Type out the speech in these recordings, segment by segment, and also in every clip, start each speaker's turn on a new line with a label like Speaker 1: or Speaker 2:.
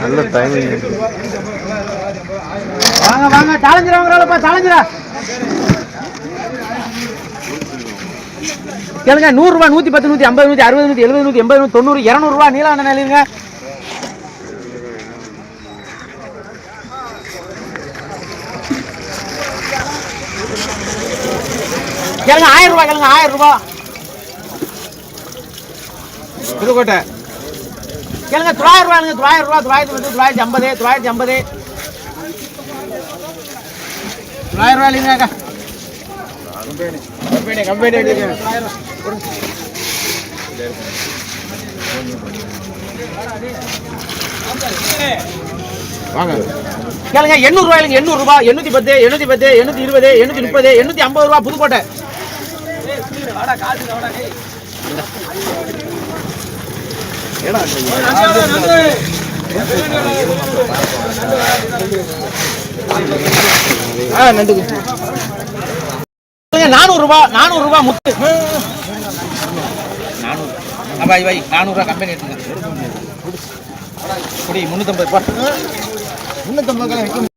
Speaker 1: நல்ல டைமிங்
Speaker 2: வாங்க வாங்க சேலஞ்சர் வாங்குறாளப்பா சேலஞ்சரா கேளுங்க நூறுரூவா நூற்றி பத்து நூற்றி ஐம்பது நூற்றி அறுபது நூற்றி எழுபது நூற்றி எண்பது நூற்றி தொண்ணூறு இரநூறுவா நீலாண்ட நிலையுங்க கேளுங்க ஆயிரம் ரூபாய் கேளுங்க ஆயிரம் ரூபாய். புதுக்கோட்டை. கேளுங்க தொள்ளாயிரம் ரூபாய் தொள்ளாயிரம் ரூபாய் தொள்ளாயிரத்தி பத்து தொள்ளாயிரத்தி ஐம்பது தொள்ளாயிரத்தி ஐம்பது. தொள்ளாயிரம் ரூபாய் இல்லைங்க கம்பெனி கம்பெனி வாங்க. கேளுங்க எண்ணூறு ரூபாய் எண்ணூறு ரூபாய் எண்ணூத்தி பத்து எண்ணூத்தி பத்து எண்ணூத்தி இருபது எண்ணூத்தி முப்பது எண்ணூத்தி ஐம்பது ரூபாய் புதுக்கோட்டை. நானூறு ரூபாய் நானூறு. ரூபாய் முத்து. நானூறு. பாய் பாய் நானூறுரூவா கம்பெனி எடுத்துங்க. குடி முந்நூற்றம்பது ரூபா. முந்நூற்றம்பது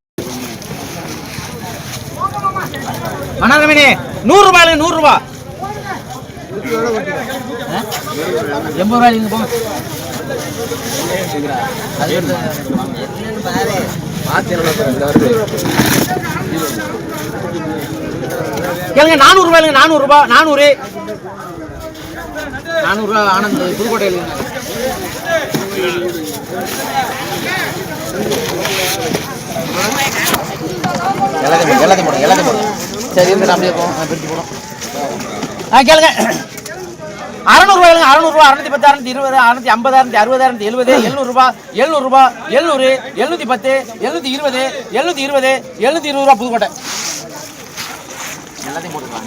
Speaker 2: மணாரமணி நூறு ரூபாய் நூறு ரூபா ஆ? எண்பது ரூபாய் நீங்க போங்க அது நானூறு ரூபாய் நானூறு ரூபாய் நானூறு. நானூறு ரூபாய் ஆனந்த் புதுக்கோட்டையில் எல்லாத்தையும் எல்லாத்தையும் போடும் எல்லாத்தையும் போடும் சரி இருந்து அப்படியே போகும் பிரிச்சு போடும் ஆ கேளுங்க. அறநூறுவா எழுங்க அறநூறுவா அறுநூத்தி பத்து அறுநூத்தி இருபது அறுநூத்தி ஐம்பது அறுநூத்தி அறுபது அறுநூத்தி எழுபது எழுநூறுபா எழுநூறுபா எழுநூறு எழுநூத்தி பத்து எழுநூத்தி இருபது எழுநூத்தி இருபது எழுநூத்தி இருபது ரூபா புதுக்கோட்டை. எல்லாத்தையும் போட்டுக்கலாம்.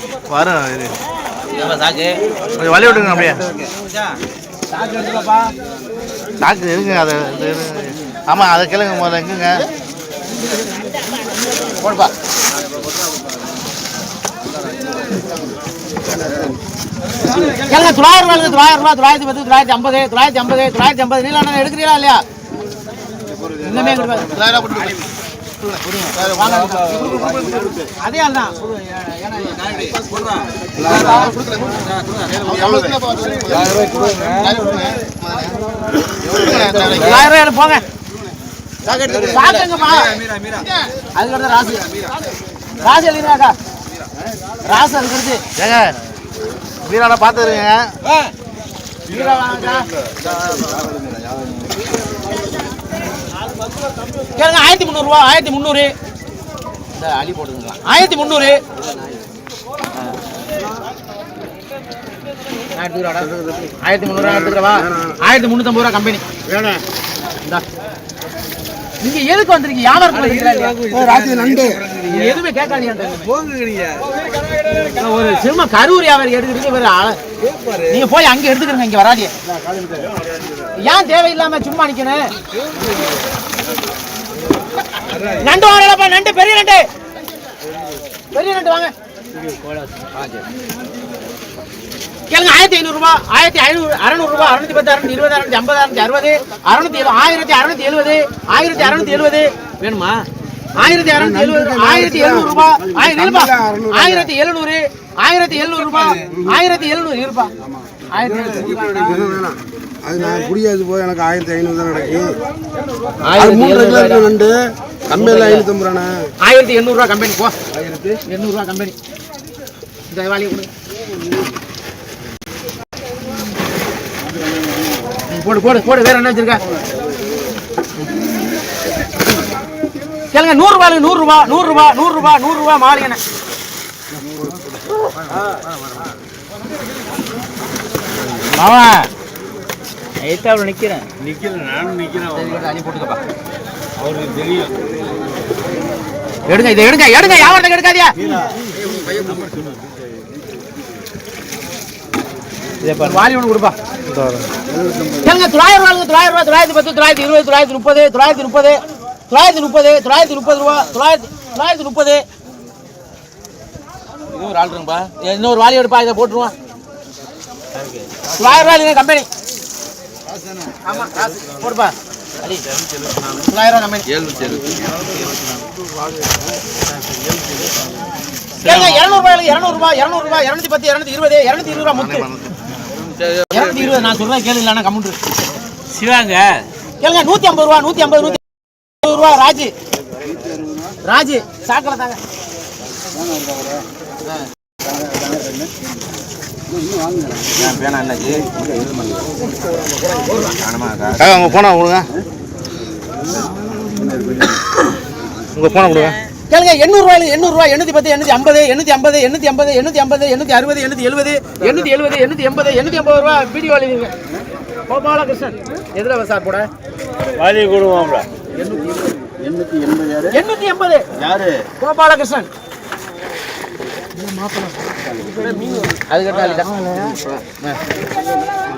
Speaker 2: சாக்கு.
Speaker 1: கொஞ்சம் வழி விட்டுங்க அப்படியே.
Speaker 2: சாக்கு எடுத்துக்கப்பா.
Speaker 1: டாக்டர் இருங்க அதை. ஆமாம் அதை கேளுங்க முதல்ல எங்குங்க?
Speaker 2: போடுப்பா. கேளுங்க தொள்ளாயிரம் ரூபாய் தொள்ளாயிரம் ரூபாய் தொள்ளாயிரத்தி பத்து தொள்ளாயிரத்தி ஐம்பது தொள்ளாயிரத்தி ஐம்பது தொள்ளாயிரத்தி ஐம்பது. நீலாம் எடுக்கிறீங்களா இல்லையா? இன்னுமே அதே தொள்ளாயிரம் ரூபாய் போங்க. அதுக்கடுத்து ராசி. ராசி எழுதினாக்கா ராசி அதுக்கடுத்து
Speaker 1: ஏங்க வீரான பார்த்துருங்க
Speaker 2: கேளுங்க ஆயிரத்தி முந்நூறுரூவா ஆயிரத்தி முந்நூறு. இந்த அலி போட்டுங்களா ஆயிரத்தி முந்நூறு. ஆயிரத்தி முந்நூறுவா எடுத்துக்கிறவா? ஆயிரத்தி முந்நூற்றம்பது ரூபா கம்பெனி. வேணும். இந்தா. நீங்க எதுக்கு வந்திருக்கீங்க? வியாபாரம் இல்லையா? நீங்க எதுவுமே கேட்காதீங்க ஒரு சினிமா கரூர் வியாபாரி எடுக்கிறீங்க நீங்க போய் அங்க எடுத்துக்கிறீங்க இங்க வராதீங்க. ஏன் தேவையில்லாம சும்மா நிக்கணும் நண்டு வாங்கலப்பா நண்டு பெரிய நண்டு. பெரிய நண்டு வாங்க. கேளுங்க ஆயிரத்தி ஐநூறு ரூபாய் ஆயிரத்தி ஐநூறு அறுநூறு ரூபாய் அறுநூத்தி பத்து அறுநூத்தி இருபது அறுநூத்தி ஐம்பது அறுநூத்தி அறுபது அறுநூத்தி ஆயிரத்தி அறுநூத்தி எழுபது ஆயிரத்தி அறுநூத்தி எழுபது வேணுமா? ஆயிரத்தி அறுநூத்தி எழுபது ஆயிரத்தி எழுநூறு இருப்பா ஆயிரத்தி எழுநூறு ஆயிரத்தி எழுநூறு ரூபாய் ஆயிரத்தி எழுநூறு இருப்பா. ஆயிரத்தி
Speaker 3: அது நான் குடியாது போய் எனக்கு ஆயிரத்தி ஐநூறு தான் கிடைக்கும் அது
Speaker 2: ஆயிரத்தி
Speaker 3: கிலோ இருக்கு நண்டு கம்மியில் ஐநூற்றம்பது ரூபாண்ணே
Speaker 2: ஆயிரத்தி எண்ணூறு ரூபா கம்பெனி போ. எண்ணூறு ரூபா கம்பெனி. இந்த வேலையை போடு போடு போடு. வேற என்ன வச்சிருக்க? கேளுங்க நூறு ரூபாய் நூறு ரூபா நூறு ரூபா நூறு ரூபா நூறு ரூபா மாளிகை மாமா எய்த்தாவில் நிற்கிறேன்
Speaker 3: நிற்கிறேன் நானும் நிற்கிறேன்
Speaker 2: அள்ளி போட்டுக்கப்பா.
Speaker 3: அவருக்கு தெரியும்.
Speaker 2: எடுங்க இதை எடுங்க எடுங்க வியாபாரத்துக்கு எடுக்காதியா வாலி ஒன்று கொடுப்பா. கேளுங்க தொள்ளாயிரம் ரூபாய் தொள்ளாயிரம் ரூபாய் தொள்ளாயிரத்தி பத்து தொள்ளாயிரத்தி இருபது தொள்ளாயிரத்தி முப்பது தொள்ளாயிரத்தி முப்பது தொள்ளாயிரத்தி முப்பது தொள்ளாயிரத்தி முப்பது ரூபா தொள்ளாயிரத்தி தொள்ளாயிரத்தி முப்பது. இது ஒரு இன்னொரு வாலி எடுப்பா இதை போட்டுருவான் தொள்ளாயிரம் ரூபாய் கம்பெனி. போடுப்பா. அடி. தொள்ளாயிரம் ரூபாய் கம்பெனி. ஏங்க இரநூறுபா இரநூறுபா இரநூறுபா இரநூத்தி பத்து இரநூத்தி இருபது இரநூத்தி இருபது ரூபா முத்து. இரநூத்தி இருபது நான் சொல்றேன் கேளு கம்முன்று
Speaker 4: சிவாங்க.
Speaker 2: கேளுங்க நூத்தி ஐம்பது ரூபா நூத்தி ஐம்பது நூத்தி ஐம்பது ரூபா ராஜு. ராஜு சாக்கடை தாங்க.
Speaker 1: காக்கா உங்கள் ஃபோனை கொடுங்க. உங்கள் ஃபோனை கொடுங்க.
Speaker 2: கேளுங்க எண்ணூறு ரூபாய் எண்ணூறு ரூபாய் எண்ணூத்தி பத்து எண்ணூத்தி ஐம்பது எண்ணூத்தி ஐம்பது எண்ணூத்தி ஐம்பது எண்ணூத்தி ஐம்பது எண்ணூத்தி அறுபது எண்ணூத்தி எழுபது எண்ணூத்தி எழுபது எண்ணூத்தி எண்பது எண்ணூத்தி ஐம்பது ரூபா வீடியோ எழுதிங்க கோபாலகிருஷ்ணன் எதுல சார் போட?
Speaker 4: வாலி கொடுவோம்ல
Speaker 2: எண்ணூத்தி எண்பது.
Speaker 4: யாரு?
Speaker 2: கோபாலகிருஷ்ணன் அது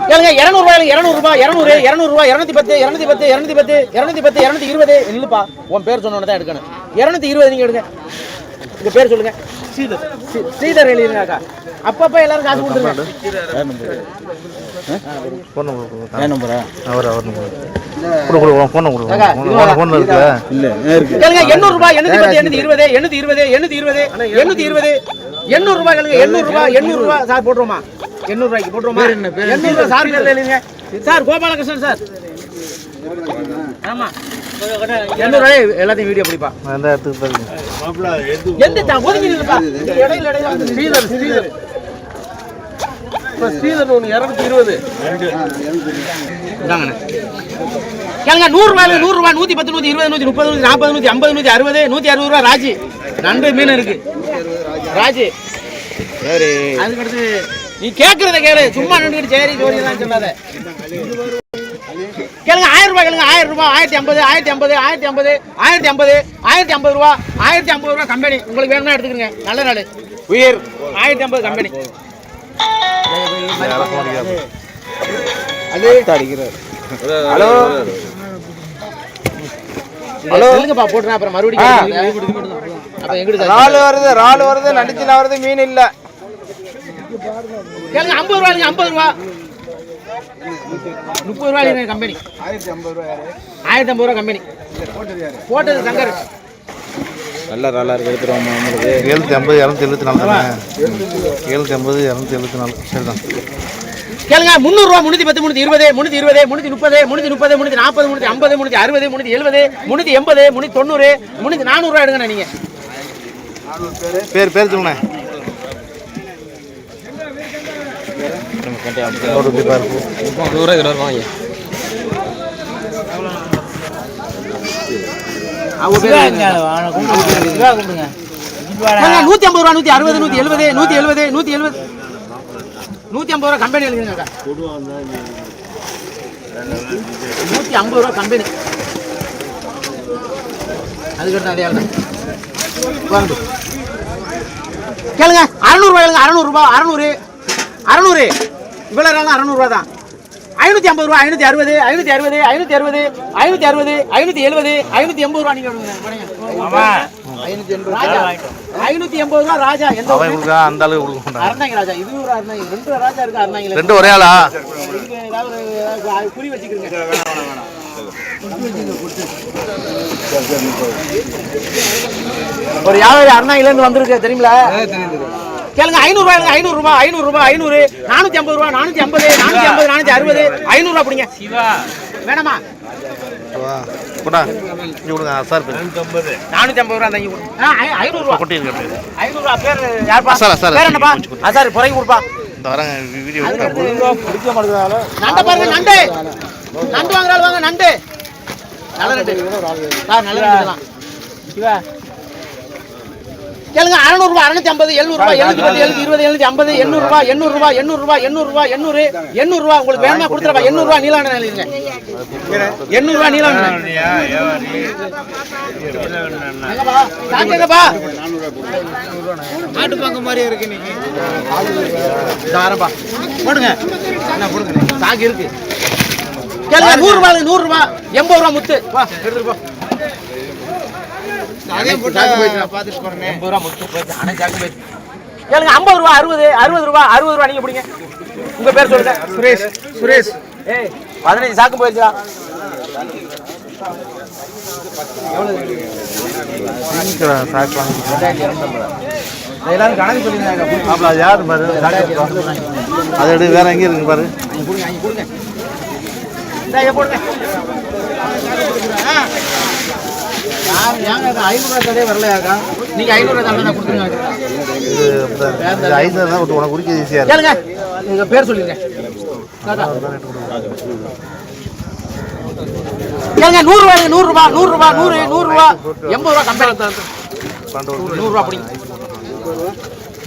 Speaker 2: கேளுங்க இருநூறு ரூபாய் இருநூறு ரூபாய் இருநூறு இருநூறு ரூபாய் இருநூத்தி பத்து இருநூத்தி பத்து இருநூத்தி பத்து இருநூத்தி பத்து இருநூத்தி இருபது. இல்லப்பா உன் பேர் சொன்னோன்னு தான் எடுக்கணும். இருநூத்தி இருபது நீங்க எடுங்க உங்க பேர் சொல்லுங்க ஸ்ரீதர் ஸ்ரீ- ஸ்ரீதர் எழுதிருங்க அக்கா அப்பப்ப எல்லாரும் காசு கொடுத்துருங்க
Speaker 1: ஃபோன் நம்பர்
Speaker 4: நம்பரா
Speaker 1: அவர் அவர் நம்பர் கொடு கொடு உன் ஃபோனை கொடுங்க
Speaker 2: காக்கா,
Speaker 1: உன்
Speaker 2: இதுவா?
Speaker 1: ஃபோனில் இருக்குல்ல
Speaker 4: இல்ல இருக்கு
Speaker 2: கேளுங்க எண்ணூறு ரூபாய் எண்ணூத்தி இருபது எண்ணூத்தி இருபது எண்ணூத்தி இருபது எண்ணூத்தி இருபது எண்ணூறு ரூபாய் கேளுங்க எண்ணூறு ரூபாய் எண்ணூறு ரூபாய் சார் போட்டுருமா எண்ணூறு ரூபாய்க்கு போட்டுருமா எண்ணூறு ரூபாய் சார் சார் கோபாலகிருஷ்ணன் சார் ஆமா எல்லாத்தையும் வீடியோ பிடிப்பா.
Speaker 1: எந்த இடத்துக்கு பாருங்க
Speaker 2: எந்த ஒதுங்கி இடையில இடையில
Speaker 5: ஸ்ரீதர் ஸ்ரீதர். இப்போ ஸ்ரீதர் ஒன்று இரநூத்தி இருபது.
Speaker 2: கேளுங்க நூறு ரூபாய் நூறு ரூபாய் நூத்தி பத்து நூத்தி இருபது நூத்தி முப்பது நூத்தி நாற்பது ஐம்பது நூத்தி அறுபது நூத்தி அறுபது ரூபாய் ராஜி. நண்டு மீன் இருக்கு. ராஜி. அதுக்கடுத்து நீ கேட்கறத கேளு. சும்மா நின்றுட்டு சரி ஜோடி எல்லாம் சொல்லாத. கேளுங்க ஆயிரம் ரூபாய் கேளுங்க ஆயிரம் ரூபாய் ஆயிரத்தி ஐம்பது ஆயிரத்தி ஐம்பது ஆயிரத்தி ஐம்பது ஆயிரத்தி ஐம்பது ஆயிரத்தி ஐம்பது ரூபா ஆயிரத்தி ஐம்பது ரூபா கம்பெனி உங்களுக்கு வேணும்னா எடுத்துக்கங்க நல்ல நாள். உயிர். ஆயிரத்தி ஐம்பது கம்பெனி
Speaker 5: ஹலோ?
Speaker 2: ஹலோ? சொல்லுங்கப்பா போட்டுறேன். அப்புறம் மறுபடியும்
Speaker 5: ராலு வருது ராலு வருது நடிச்சில வருது மீன் இல்ல.
Speaker 2: கேளுங்க ஐம்பது ரூபா ஐம்பது ரூபா. முப்பது ரூபா கம்பெனி.
Speaker 3: ஆயிரத்தி ஐம்பது ரூபாய்
Speaker 2: ஆயிரத்தி ஐம்பது ரூபா கம்பெனி. போட்டது சங்கர்.
Speaker 4: நல்ல ராலா இருக்கு
Speaker 1: ஏழுநூற்றி ஐம்பது இரநூத்தி எழுபத்தி நாலு தானே? ஏழுநூற்றி ஐம்பது இரநூத்தி எழுபத்தி நாலு. சரிதான்.
Speaker 2: கேளுங்க முந்நூறு ரூபா முன்னூத்தி பத்து முன்னூத்தி இருபது முன்னூத்தி இருபது முன்னூத்தி முப்பது முன்னூத்தி முப்பது முன்னூத்தி நாற்பது முன்னூத்தி ஐம்பது முன்னூத்தி அறுபது முன்னூத்தி எழுபது முன்னூத்தி எண்பது முன்னூத்தி தொண்ணூறு முன்னூத்தி நானூறு ரூபா எடுங்கண்ணா நீங்க.
Speaker 1: பேர் பேர் சொல்லுண்ணே. ஒரு ரூபாய் இருக்கும்
Speaker 2: கேளுங்க, நூத்தி ஐம்பது ரூபா நூத்தி அறுபது நூத்தி எழுபது நூத்தி எழுபது நூத்தி எழுபது. நூத்தி ஐம்பது ரூபா கம்பெனி எழுதுங்க நூத்தி ஐம்பது ரூபா கம்பெனி அதுக்கடுத்து அதே ஆள். கேளுங்க அறநூறு ரூபாய் கேளுங்க அறநூறு ரூபாய் அறநூறு அறநூறு. இவ்வளோ நேரம் அறநூறுவா தான் ஐநூத்தி ஐம்பது ரூபா ஐநூத்தி அறுபது ஐநூத்தி அறுபது ஐநூத்தி அறுபது ஐநூத்தி அறுபது ஐநூத்தி எழுபது ஐநூத்தி எண்பது ரூபா நீங்க கொடுங்க. கொடுங்க. ராஜா ஐநூத்தி எண்பது ரூபா ராஜா. எந்த
Speaker 1: அந்த அளவுக்கு கொடுக்க மாட்டான்
Speaker 2: அறந்தாங்க ராஜா. இது ஒரு அறந்தாங்க ரெண்டு ராஜா இருக்கு
Speaker 1: ரெண்டு ஒரே ஆளா
Speaker 2: குறி வச்சுக்கிறீங்க ஒரு வந்திருக்கு தெரியுங்களா கேளுங்க ஐநூறு ரூபாய் ஐநூறு ரூபாய் ஐநூறு ரூபாய் ஐநூறு நானூத்தி ஐம்பது ரூபாய் நானூத்தி ஐம்பது நானூத்தி ஐம்பது நானூத்தி அறுபது ஐநூறு ரூபாய் பிடிங்க வேணாமா?
Speaker 1: வா கொண்டா இங்கே கொடுங்க சார்
Speaker 2: நானூத்தி ஐம்பது. ரூபாய் தங்கி ஐநூறு ரூபாய்
Speaker 1: கொட்டி இருக்கு
Speaker 2: ஐநூறு ரூபாய் பேர் யாருப்பா?
Speaker 1: அசார், அசார்.
Speaker 2: பேர் என்னப்பா? அசார் புறகி கொடுப்பா.
Speaker 1: இந்த வரேங்க வீடியோ
Speaker 2: நண்டை பாருங்க நண்டு. நண்டு வாங்குறாள் வாங்க நண்டு. நல்ல நண்டு. சார் நல்ல நண்டு தான். சிவா. கேளுங்க அறநூறு ரூபாய் அறுநூத்தி ஐம்பது எழுநூறு ரூபாய் எழுநூத்தி பத்து எழுநூத்தி இருபது எழுநூத்தி ஐம்பது எண்ணூறு ரூபாய் எண்ணூறு ரூபாய் எண்ணூறு ரூபாய் எண்ணூறு ரூபாய் எண்ணூறு எண்ணூறு ரூபாய் உங்களுக்கு வேணுமா கொடுத்துருப்பா எண்ணூறு ரூபாய் நீலாண்ட எழுதுங்க எண்ணூறு ரூபாய் நீலாண்ட எங்கப்பா? சாக்கு எங்கப்பா?
Speaker 5: நாட்டு பங்கு மாதிரி இருக்கு நீங்க
Speaker 2: தாரப்பா. போடுங்க. என்ன போடுங்க. சாக்கு இருக்கு. கேளுங்க நூறு ரூபாய் நூறு ரூபாய் எண்பது ரூபாய் முத்து. வா எடுத்துட்டு போ
Speaker 5: அதே போட்டு பார்த்துட்டு போறேன்
Speaker 2: எண்பது ரூபா முத்து போயிடுச்சு ஆனால் சாக்கு போயிடுச்சு கேளுங்க ஐம்பது ரூபா அறுபது அறுபது ரூபா அறுபது ரூபா நீங்க பிடிங்க. உங்க பேர் சொல்லுங்க. சுரேஷ் சுரேஷ். ஏய் பதினஞ்சு சாக்கு போயிருச்சா எல்லாரும் கணக்கு
Speaker 1: அது யாரு பாரு? அதை வேற எங்கே இருக்கு பாரு?
Speaker 2: கொடுங்க அங்க கொடுங்க. போடுங்க.
Speaker 1: ஐநூறு தான் உனக்கு குடிக்க ஈஸியாக இருக்கு.
Speaker 2: கேளுங்க. உங்க பேர் சொல்லிருங்க. தாத்தா. கேளுங்க நூறு ரூபாய் நூறு ரூபாய் நூறு ரூபாய் நூறு நூறு ரூபாய் எண்பது ரூபா கம்பெனி. நூறு ரூபாய் பிடிங்க.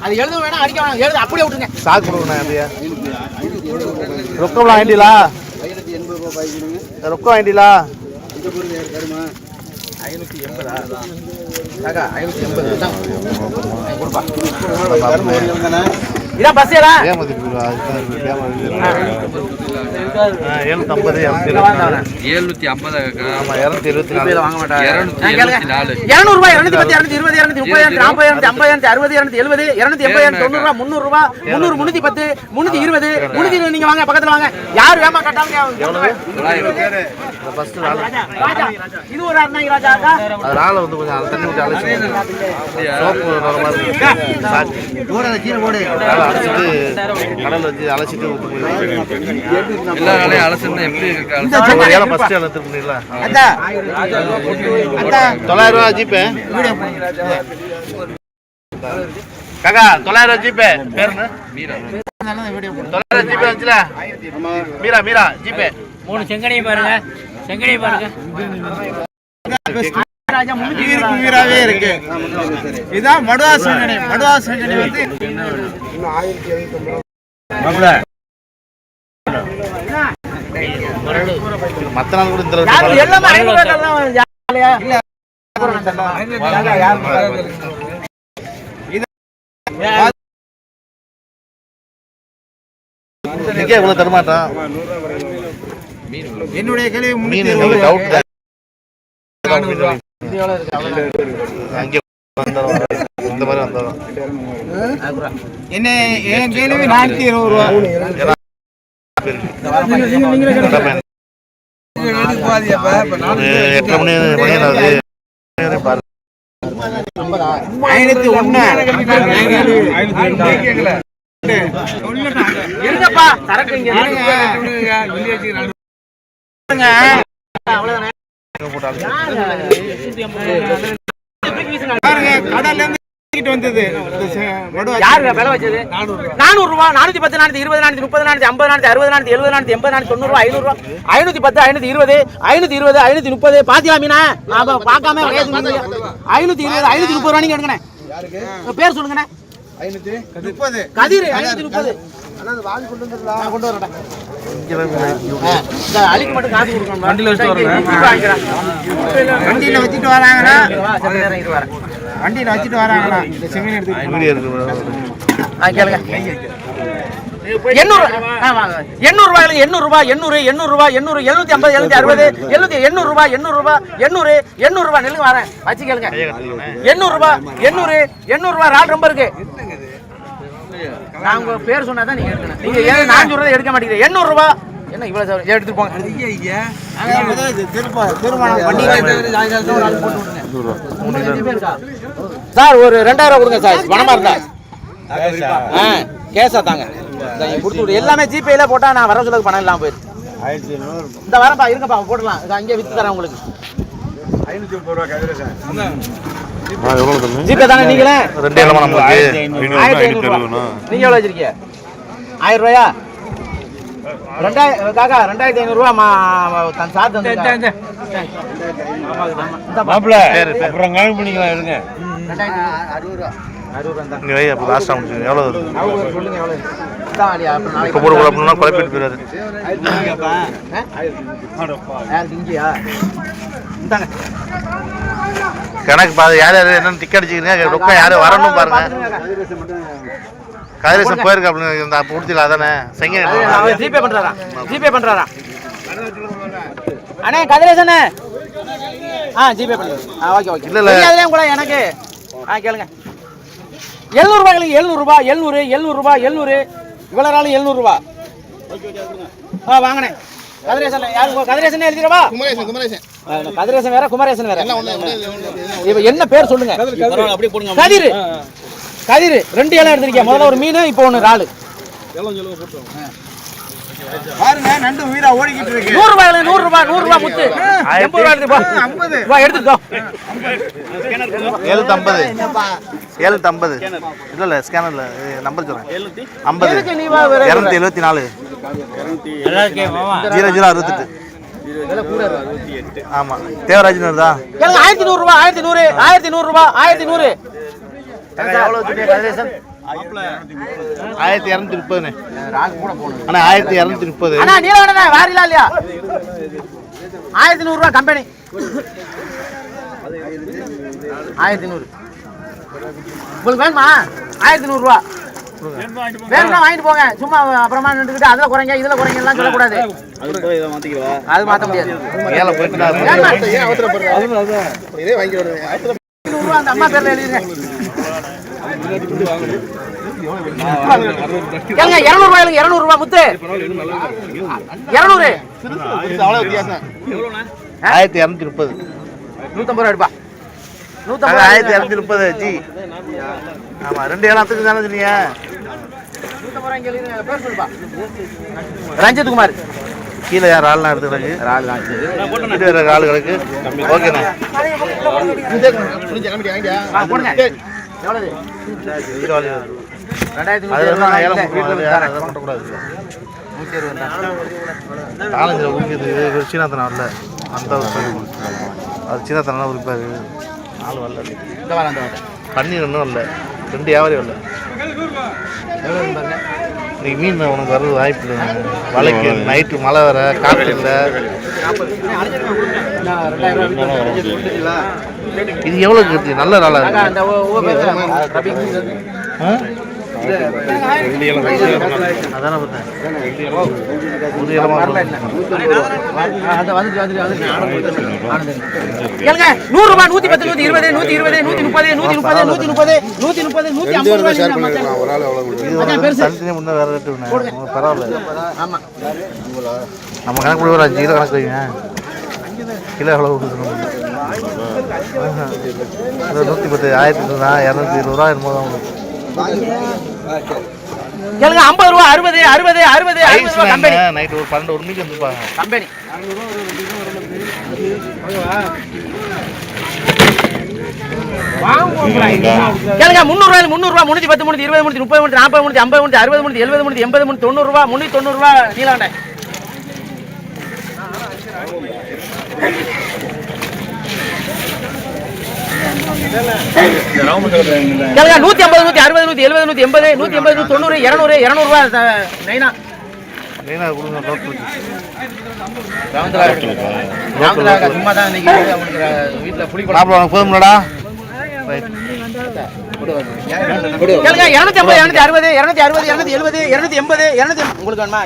Speaker 2: அது எழுத வேணாம் அடிக்க வேணாம் எழுத அப்படியே விட்டுருங்க.
Speaker 1: சாக்கு கொடுக்கணும் அப்படியா ரொக்கம் வாங்கிட்டீங்களா? ரொக்கம் வாங்கிட்டீங்களா?
Speaker 2: ஐநூத்தி எண்பது இந்தாங்க. கொடுப்பா இதான் பஸ் ஏடா
Speaker 1: ஏமாத்தி எழுநூத்தம்பது இரநூத்தி
Speaker 5: எழுநூத்தி ஐம்பது
Speaker 1: ஆமாம் இரநூத்தி எழுபத்தி நாலு.
Speaker 2: வாங்க மாட்டாங்க இருநூறு ரூபாய் இருநூத்தி பத்து இருநூத்தி இருபது இருநூத்தி முப்பது இருநூத்தி நாற்பது இருநூத்தி ஐம்பது இருநூத்தி அறுபது இருநூத்தி எழுபது இருநூத்தி எண்பது இருநூத்தி தொண்ணூறு ரூபா முந்நூறு ரூபா முந்நூறு முன்னூத்தி பத்து முன்னூத்தி இருபது முன்னூத்தி இருபது நீங்க வாங்க பக்கத்துல வாங்க. யார் வேமா கட்டாங்க
Speaker 1: ஃபஸ்ட்டு
Speaker 2: ராஜா இது ஒரு அருணாங்க ராஜா அக்கா.
Speaker 1: அது ராலை வந்து கொஞ்சம் அதை தண்ணி விட்டு அலசி சோப்பு ராலை அலசிட்டு கடலில் வச்சு போயிடலாம்
Speaker 5: எல்லா வேலையும் அலசுனா எப்படி இருக்கு?
Speaker 1: ஃபஸ்ட்டு ஏழை திருப்பிங்களா
Speaker 2: அத்தா.
Speaker 1: தொள்ளாயிரம் ரூபா ஜிபே காக்கா தொள்ளாயிரம் ரூபா ஜிபே பேர் தொள்ளாயிரம் ஜிபே வந்துச்சுல? மீரா மீரா ஜிபே
Speaker 6: மூணு செங்கனையும் பாருங்க. செங்கனையை பாருங்க.
Speaker 2: முன்னூத்தி
Speaker 3: இருக்கு.
Speaker 2: இதான் மடுவா சங்கனை மடுவா சங்கனை வந்து
Speaker 1: நாள் கூட இவ்வளோ தரமாட்டான்
Speaker 3: என்னுடைய கேள்வி
Speaker 1: மீன்
Speaker 3: என்ன என் கேள்வி நானூத்தி இருபது ரூபா. ஐநூத்தி ஒண்ணு.
Speaker 2: இருங்கப்பா சரக்கு இங்க இருக்கு. அவ்வளவுதானே.
Speaker 3: பாருங்க கடல்ல இருந்து தூக்கிட்டு வந்தது. இந்த செ- மடுவா
Speaker 2: யாருங்க விலை வச்சது? நானூறு ரூபா. நானூத்தி பத்து நானூத்தி இருபது நானூத்தி முப்பது நானூத்தி ஐம்பது அறுபது நானூத்தி எழுபது நானூத்தி எண்பது நானூத்தி தொண்ணூறு ரூபா ஐநூறு ரூபா. ஐநூத்தி பத்து ஐநூத்தி இருபது ஐநூத்தி இருபது ஐநூத்தி முப்பது. பாத்தியா மீனா? நாம பார்க்காம ஐநூத்தி இருபது ஐநூத்தி முப்பது ரூபா நீங்க எடுங்கண்ணே உங்க பேர் சொல்லுங்கண்ணே.
Speaker 3: முப்பது.
Speaker 2: கதிர் ஐநூத்தி முப்பது. நான் கொண்டு வரேன்டா. ஆ, இந்த அலிக்கு மட்டும் காசு கொடுக்கணும் வண்டியில வச்சு வரேன்.
Speaker 3: வண்டியில வச்சுட்டு வராங்கன்னா
Speaker 2: வரேன்.
Speaker 3: வண்டியில வச்சுட்டு வராங்களா இந்த செங்கல்
Speaker 2: கேளுங்க. எண்ணூறு. எண்ணூறு ரூபாய் எண்ணூறு ரூபாய் எண்ணூறு எண்ணூறு ரூபாய் எண்ணூறு எழுநூத்தி ஐம்பது எழுநூத்தி அறுபது எழுநூத்தி எண்ணூறு ரூபாய் எண்ணூறு ரூபாய் எண்ணூறு எண்ணூறு ரூபாய். நெல்லுங்க வரேன். வச்சு கேளுங்க. எண்ணூறு ரூபாய் எண்ணூறு எண்ணூறு ரூபாய் ராட் ரொம்ப இருக்கு. நான் உங்க பேர் சொன்னாதான் நீங்க எடுக்கணும். நீங்க ஏன் நான் சொல்றதை எடுக்க மாட்டேங்கிறீங்க? எண்ணூறு ரூபாய் என்ன இவ்வளவு சார் எடுத்துட்டு போங்க? சார் ஒரு ரெண்டாயிரம் ரூபாய் கொடுங்க சார். பணமா இருந்தா. ஆ கேஸா தாங்க. கொடுத்து விடு. எல்லாமே ஜிபேல போட்டா நான் வர சொல்லுக்கு பணம் இல்லாம போயிடுது. இந்த வரப்பா இருங்கப்பா போடலாம் இது அங்கேயே வித்து தரேன் உங்களுக்கு.
Speaker 1: எவ்வளோ தம்பி
Speaker 2: ஜிபே தானே நீங்களே.
Speaker 1: ரெண்டு
Speaker 2: ஆயிரத்தி ஐநூறு. நீங்க எவ்வளவு வச்சிருக்கீங்க? ஆயிரம் ரூபாயா? ரெண்டாயிரம் காக்கா ரெண்டாயிரத்தி ஐநூறு ரூபா மா தன் சார் தந்து
Speaker 4: மாப்பிள்ள அப்புறம் கணக்கு பண்ணிக்கலாம் எடுங்க.
Speaker 1: இங்கே வை அப்போ லாஸ்ட் ஆகும் எவ்வளோ வருது? இப்போ போட குழப்பிட்டு போயிடாது.
Speaker 2: யாருக்கு இங்கேயா இந்தாங்க.
Speaker 1: கணக்கு பாரு யார் யார் என்னன்னு டிக்கெட் அடிச்சுக்கிறீங்க ரொக்கம் யாரும் வரணும் பாருங்க. கதிரேசன் போயிருக்கு அப்படின்னு இந்த பூர்த்தியில் அதானே? செங்க
Speaker 2: ஜிபே பண்றாரா? ஜிபே பண்றாரா? அண்ணே கதிரேசனே. ஆ ஜிபே பண்ணுங்க ஆ ஓகே ஓகே.
Speaker 1: இல்ல, இல்ல.
Speaker 2: கூட எனக்கு. ஆ கேளுங்க. எழுநூறு ரூபாய்களுக்கு எழுநூறு ரூபாய் எழுநூறு இவ்வளவு நாள் எழுநூறு ரூபாய் ஆ வாங்கினேன். கதிரேசன் யாரு கதிரேசன் எழுதிடவா
Speaker 3: குமரேசன் குமரேசன்.
Speaker 2: கதிரேசன் வேற குமரேசன் வேற. இப்ப என்ன பேர் சொல்லுங்க? கதிர் கதிர். ரெண்டு இலை எடுத்திருக்கேன் முதல்ல ஒரு மீன் இப்போ ஒன்று இறாலு.
Speaker 3: பாருங்க நண்டு உயிரா ஓடிக்கிட்டு இருக்கு.
Speaker 2: நூறு ரூபாய் நூறு ரூபாய் நூறு ரூபாய் முத்து. எண்பது ரூபாய் எடுத்துப்பா வா எடுத்துக்கோ
Speaker 1: ஏழுநூத்தம்பது ஏழுநூத்தம்பது இல்லை இல்லை ஸ்கேனரில் நம்பர் சொல்கிறேன் ஐம்பது. இரநூத்தி எழுபத்தி நாலு. ஜீரோ ஜீரோ அறுபத்தெட்டு. ஆமாம் தேவராஜன் வருதா?
Speaker 2: கேளுங்க ஆயிரத்தி நூறு ரூபாய் ஆயிரத்தி நூறு ஆயிரத்தி நூறு ரூபாய் ஆயிரத்தி நூறு.
Speaker 1: ஆயிரத்தி இரநூத்தி அண்ணா ஆயிரத்தி இரநூத்தி முப்பது.
Speaker 2: அண்ணா நீலவண்ணா வாரிலா இல்லையா? ஆயிரத்தி நூறு ரூபாய் கம்பெனி. ஆயிரத்தி நூறு. உங்களுக்கு வேணுமா? ஆயிரத்தி நூறு ரூபா. வேணும்னா வாங்கிட்டு போங்க. சும்மா அப்புறமா நின்றுக்கிட்டு அதுல குறைங்க இதுல குறைங்க எல்லாம் சொல்லக்கூடாது. அது மாத்த முடியாது. அந்த அம்மா பேர்ல எழுதிருங்க. கேளுங்க இருநூறு ரூபாய் இருநூறு. ரூபாய் முத்து இருநூறு
Speaker 1: ஆயிரத்தி இரநூத்தி முப்பது.
Speaker 2: நூத்தம்பது ரூபா எடுப்பா. நூத்தம்பது
Speaker 1: ஆயிரத்தி இரநூத்தி முப்பது ஜி. ஆமாம் ரெண்டு ஏழத்துக்கு தானே சொன்னீங்க?
Speaker 2: நூத்தம்பது ரூபாய் இங்க எழுதிருங்க. பேர் சொல்லுப்பா. ரஞ்சித் குமார்
Speaker 1: கீழே யார் ஆள்லாம் எடுத்துக்கிறாங்க வேறு ஓகேண்ணா ஆளு
Speaker 2: ரெண்டாயிரத்தி
Speaker 1: அது
Speaker 2: நூத்தி
Speaker 1: வந்து நான் ஏழை
Speaker 2: அறுபது
Speaker 1: வீட்டில்
Speaker 2: ரூபாய்.
Speaker 1: யாரும் அதை பண்ணக்கூடாது நாலஞ்சு உரிக்கிறது இது சீனாத்தனம் வரல அந்த. அது சீனாத்தனம் உரிப்பாரு ஆள் வரல. பன்னீர் ஒன்றும் இல்லை. ரெண்டு வியாபாரி வரல இன்னைக்கு மீன் உனக்கு வர்றது வாய்ப்பு இல்லை வலைக்கு நைட்டு மழை வர காற்று இல்லை? இது எவ்வளோ கருத்து நல்ல நாளா
Speaker 2: அக்கா, நூறு ரூபாய் நூத்தி பத்து நூத்தி இருபது நூத்தி இருபது நூத்தி முப்பது நூத்தி முப்பது நூத்தி முப்பது நூத்தி முப்பது நூத்தி ஐம்பது
Speaker 1: பரவாயில்ல.
Speaker 2: ஆமா.
Speaker 1: நம்ம கணக்கு ஒரு அஞ்சு கிலோ கணக்கு வைங்க. கிலோ எவ்வளோ கொடுக்கணும் நூற்றி பத்து ஆயிரத்தி நூறுரூவா இரநூத்தி இருபது ரூபா என்னமோ தான் உங்களுக்கு.
Speaker 2: கேளுங்க ஐம்பது ரூபா அறுபது அறுபது அறுபது அறுபது
Speaker 1: ஐஸ்
Speaker 2: ரூபா கம்பெனி.
Speaker 1: வேணும். நைட்டு ஒரு பன்னெண்டு ஒரு மணிக்கு வந்துருப்பாங்க
Speaker 2: கம்பெனி. கேளுங்க முந்நூறு ரூபாய் முந்நூறு ரூபாய் முன்னூத்தி பத்து முன்னூத்தி இருபது முன்னூத்தி முப்பது முன்னூத்தி நாற்பது முன்னூத்தி ஐம்பது முன்னூத்தி அறுபது முன்னூத்தி எழுபது முன்னூத்தி எண்பது முன்னூத்தி தொண்ணூறு ரூபாய் முன்னூத்தி தொண்ணூறு ரூபாய் நீலாண்டை கேளுங்க நூத்தி ஐம்பது நூத்தி அறுபது நூத்தி எழுபது நூத்தி எண்பது நூத்தி எண்பது நூத்தி தொண்ணூறு இருநூறு இருநூறு ரூபாய் த- நைனா. சும்மா தான் இன்னைக்கு வீட்டுல இருநூத்தி ஐம்பது இருநூத்தி அறுபது இருநூத்தி அறுபது இருநூத்தி எழுபது இருநூத்தி எண்பது இருநூத்தி உங்களுக்கு வேணுமா